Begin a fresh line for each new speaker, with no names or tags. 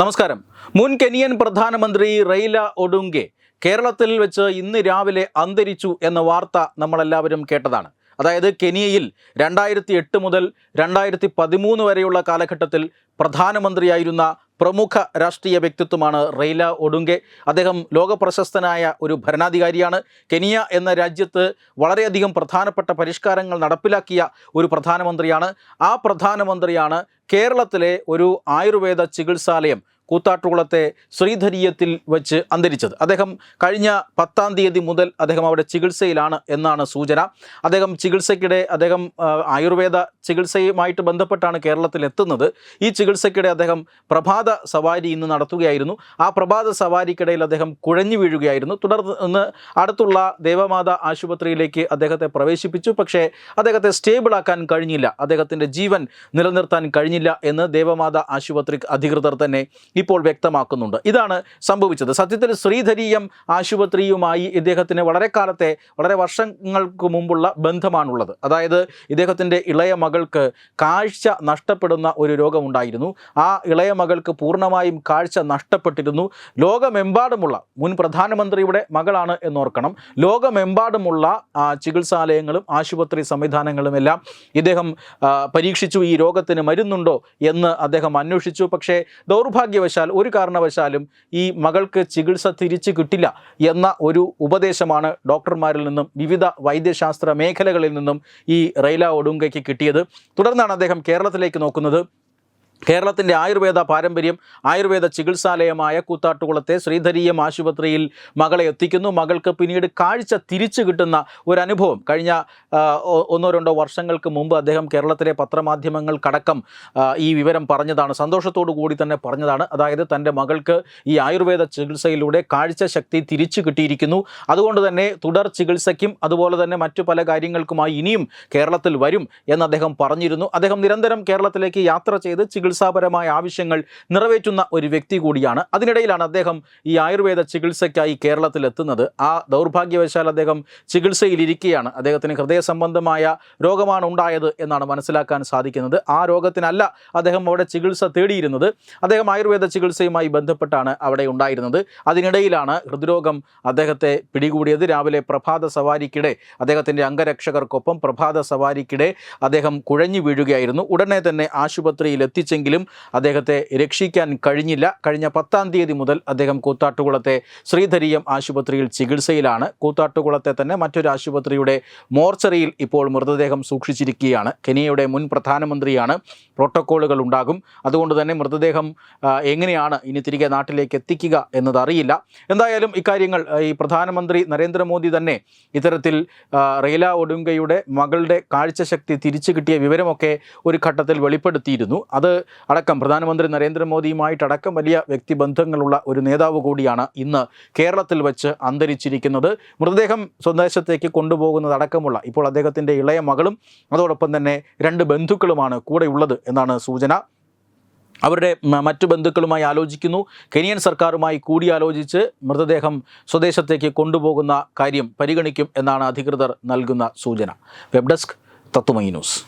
നമസ്കാരം. മുൻ കെനിയൻ പ്രധാനമന്ത്രി റെയ്ല ഒഡുങ്കെ കേരളത്തിൽ വെച്ച് ഇന്ന് രാവിലെ അന്തരിച്ചു എന്ന വാർത്ത നമ്മളെല്ലാവരും കേട്ടതാണ്. അതായത് കെനിയയിൽ രണ്ടായിരത്തി എട്ട് മുതൽ രണ്ടായിരത്തി പതിമൂന്ന് വരെയുള്ള കാലഘട്ടത്തിൽ പ്രധാനമന്ത്രിയായിരുന്ന പ്രമുഖ രാഷ്ട്രീയ വ്യക്തിത്വമാണ് റെയ്ല ഒഡുങ്കെ അദ്ദേഹം ലോകപ്രശസ്തനായ ഒരു ഭരണാധികാരിയാണ്. കെനിയ എന്ന രാജ്യത്ത് വളരെയധികം പ്രധാനപ്പെട്ട പരിഷ്കാരങ്ങൾ നടപ്പിലാക്കിയ ഒരു പ്രധാനമന്ത്രിയാണ്. ആ പ്രധാനമന്ത്രിയാണ് കേരളത്തിലെ ഒരു ആയുർവേദ ചികിത്സാലയം കൂത്താട്ടുകുളത്തെ ശ്രീധരീയത്തിൽ വെച്ച് അന്തരിച്ചത്. അദ്ദേഹം കഴിഞ്ഞ പത്താം തീയതി മുതൽ അദ്ദേഹം അവിടെ ചികിത്സയിലാണ് എന്നാണ് സൂചന. അദ്ദേഹം ചികിത്സയ്ക്കിടെ അദ്ദേഹം ആയുർവേദ ചികിത്സയുമായിട്ട് ബന്ധപ്പെട്ടാണ് കേരളത്തിൽ എത്തുന്നത് ഈ ചികിത്സയ്ക്കിടെ അദ്ദേഹം പ്രഭാത സവാരി ഇന്ന് നടത്തുകയായിരുന്നു. ആ പ്രഭാത സവാരിക്കിടയിൽ അദ്ദേഹം കുഴഞ്ഞു വീഴുകയായിരുന്നു. തുടർന്ന് അടുത്തുള്ള ദേവമാത ആശുപത്രിയിലേക്ക് അദ്ദേഹത്തെ പ്രവേശിപ്പിച്ചു. പക്ഷേ അദ്ദേഹത്തെ സ്റ്റേബിളാക്കാൻ കഴിഞ്ഞില്ല. അദ്ദേഹത്തിന്റെ ജീവൻ നിലനിർത്താൻ കഴിഞ്ഞില്ല എന്ന് ദേവമാത ആശുപത്രി അധികൃതർ തന്നെ ഇപ്പോൾ വ്യക്തമാക്കുന്നുണ്ട്. ഇതാണ് സംഭവിച്ചത്. സത്യത്തിൽ ശ്രീധരീയം ആശുപത്രിയുമായി ഇദ്ദേഹത്തിന് വളരെ കാലത്തെ വളരെ വർഷങ്ങൾക്ക് മുമ്പുള്ള ബന്ധമാണുള്ളത്. അതായത് ഇദ്ദേഹത്തിന്റെ ഇളയ മകൾക്ക് കാഴ്ച നഷ്ടപ്പെടുന്ന ഒരു രോഗമുണ്ടായിരുന്നു. ആ ഇളയ മകൾക്ക് പൂർണമായും കാഴ്ച നഷ്ടപ്പെട്ടിരുന്നു. ലോകമെമ്പാടുമുള്ള മുൻ പ്രധാനമന്ത്രിയുടെ മകളാണ് എന്നോർക്കണം. ലോകമെമ്പാടുമുള്ള ചികിത്സാലയങ്ങളും ആശുപത്രി സംവിധാനങ്ങളും എല്ലാം ഇദ്ദേഹം പരീക്ഷിച്ചു ഈ രോഗത്തിന് മരുന്നുണ്ടോ എന്ന് അദ്ദേഹം അന്വേഷിച്ചു. പക്ഷേ ദൗർഭാഗ്യവശാൽ ഒരു കാരണവശാലും ഈ മകൾക്ക് ചികിത്സ തിരിച്ചു കിട്ടില്ല എന്ന ഒരു ഉപദേശമാണ് ഡോക്ടർമാരിൽ നിന്നും വിവിധ വൈദ്യശാസ്ത്ര മേഖലകളിൽ നിന്നും ഈ റെയ്ല ഒടുങ്കയ്ക്ക് കിട്ടിയത്. തുടർന്നാണ് അദ്ദേഹം കേരളത്തിലേക്ക് നോക്കുന്നത്. കേരളത്തിന്റെ ആയുർവേദ പാരമ്പര്യം ആയുർവേദ ചികിത്സാലയമായ കൂത്താട്ടുകുളത്തെ ശ്രീധരീയം ആശുപത്രിയിൽ മകളെ എത്തിക്കുന്നു. മകൾക്ക് പിന്നീട് കാഴ്ച തിരിച്ചു കിട്ടുന്ന ഒരു അനുഭവം കഴിഞ്ഞ ഒന്നോ രണ്ടോ വർഷങ്ങൾക്ക് മുമ്പ് അദ്ദേഹം കേരളത്തിലെ പത്രമാധ്യമങ്ങൾക്കടക്കം ഈ വിവരം പറഞ്ഞതാണ്. സന്തോഷത്തോടു കൂടി തന്നെ പറഞ്ഞതാണ്. അതായത് തന്റെ മകൾക്ക് ഈ ആയുർവേദ ചികിത്സയിലൂടെ കാഴ്ച ശക്തി തിരിച്ചു കിട്ടിയിരിക്കുന്നു. അതുകൊണ്ട് തന്നെ തുടർ ചികിത്സയ്ക്കും അതുപോലെ തന്നെ മറ്റു പല കാര്യങ്ങൾക്കുമായി ഇനിയും കേരളത്തിൽ വരും എന്ന് അദ്ദേഹം പറഞ്ഞിരുന്നു. അദ്ദേഹം നിരന്തരം കേരളത്തിലേക്ക് യാത്ര ചെയ്ത് ചികിത്സാപരമായ ആവശ്യങ്ങൾ നിറവേറ്റുന്ന ഒരു വ്യക്തി കൂടിയാണ്. അതിനിടയിലാണ് അദ്ദേഹം ഈ ആയുർവേദ ചികിത്സയ്ക്കായി കേരളത്തിൽ എത്തുന്നത് ആ ദൗർഭാഗ്യവശാൽ അദ്ദേഹം ചികിത്സയിലിരിക്കുകയാണ്. അദ്ദേഹത്തിന് ഹൃദയ സംബന്ധമായ രോഗമാണ് ഉണ്ടായത് എന്നാണ് മനസ്സിലാക്കാൻ സാധിക്കുന്നത്. ആ രോഗത്തിനല്ല അദ്ദേഹം അവിടെ ചികിത്സ തേടിയിരുന്നത്. അദ്ദേഹം ആയുർവേദ ചികിത്സയുമായി ബന്ധപ്പെട്ടാണ് അവിടെ ഉണ്ടായിരുന്നത്. അതിനിടയിലാണ് ഹൃദ്രോഗം അദ്ദേഹത്തെ പിടികൂടിയത്. രാവിലെ പ്രഭാത സവാരിക്കിടെ അദ്ദേഹത്തിന്റെ അംഗരക്ഷകർക്കൊപ്പം പ്രഭാത സവാരിക്കിടെ അദ്ദേഹം കുഴഞ്ഞു വീഴുകയായിരുന്നു. ഉടനെ തന്നെ ആശുപത്രിയിൽ എത്തിച്ചെങ്കിലും അദ്ദേഹത്തെ രക്ഷിക്കാൻ കഴിഞ്ഞില്ല. കഴിഞ്ഞ പത്താം തീയതി മുതൽ അദ്ദേഹം കൂത്താട്ടുകുളത്തെ ശ്രീധരീയം ആശുപത്രിയിൽ ചികിത്സയിലാണ്. കൂത്താട്ടുകുളത്തെ തന്നെ മറ്റൊരു ആശുപത്രിയുടെ മോർച്ചറിയിൽ ഇപ്പോൾ മൃതദേഹം സൂക്ഷിച്ചിരിക്കുകയാണ്. കെനിയയുടെ മുൻ പ്രധാനമന്ത്രിയാണ്. പ്രോട്ടോക്കോളുകൾ ഉണ്ടാകും. അതുകൊണ്ട് തന്നെ മൃതദേഹം എങ്ങനെയാണ് ഇനി തിരികെ നാട്ടിലേക്ക് എത്തിക്കുക എന്നതറിയില്ല എന്തായാലും ഇക്കാര്യങ്ങൾ ഈ പ്രധാനമന്ത്രി നരേന്ദ്രമോദി തന്നെ ഇത്തരത്തിൽ റെയില ഒഡുങ്കയുടെ മകളുടെ കാഴ്ചശക്തി തിരിച്ചു കിട്ടിയ വിവരമൊക്കെ ഒരു ഘട്ടത്തിൽ വെളിപ്പെടുത്തിയിരുന്നു. അത് അടക്കം പ്രധാനമന്ത്രി നരേന്ദ്രമോദിയുമായിട്ടടക്കം വലിയ വ്യക്തിബന്ധങ്ങളുള്ള ഒരു നേതാവ് കൂടിയാണ് ഇന്ന് കേരളത്തിൽ വെച്ച് അന്തരിച്ചിരിക്കുന്നത്. മൃതദേഹം സ്വദേശത്തേക്ക് കൊണ്ടുപോകുന്നതടക്കമുള്ള ഇപ്പോൾ അദ്ദേഹത്തിന്റെ ഇളയ മകളും അതോടൊപ്പം തന്നെ രണ്ട് ബന്ധുക്കളുമാണ് കൂടെയുള്ളത് എന്നാണ് സൂചന. അവരുടെ മറ്റു ബന്ധുക്കളുമായി ആലോചിക്കുന്നു. കെനിയൻ സർക്കാരുമായി കൂടിയാലോചിച്ച് മൃതദേഹം സ്വദേശത്തേക്ക് കൊണ്ടുപോകുന്ന കാര്യം പരിഗണിക്കും എന്നാണ് അധികൃതർ നൽകുന്ന സൂചന. വെബ് ഡെസ്ക് തത്തുമൈ ന്യൂസ്.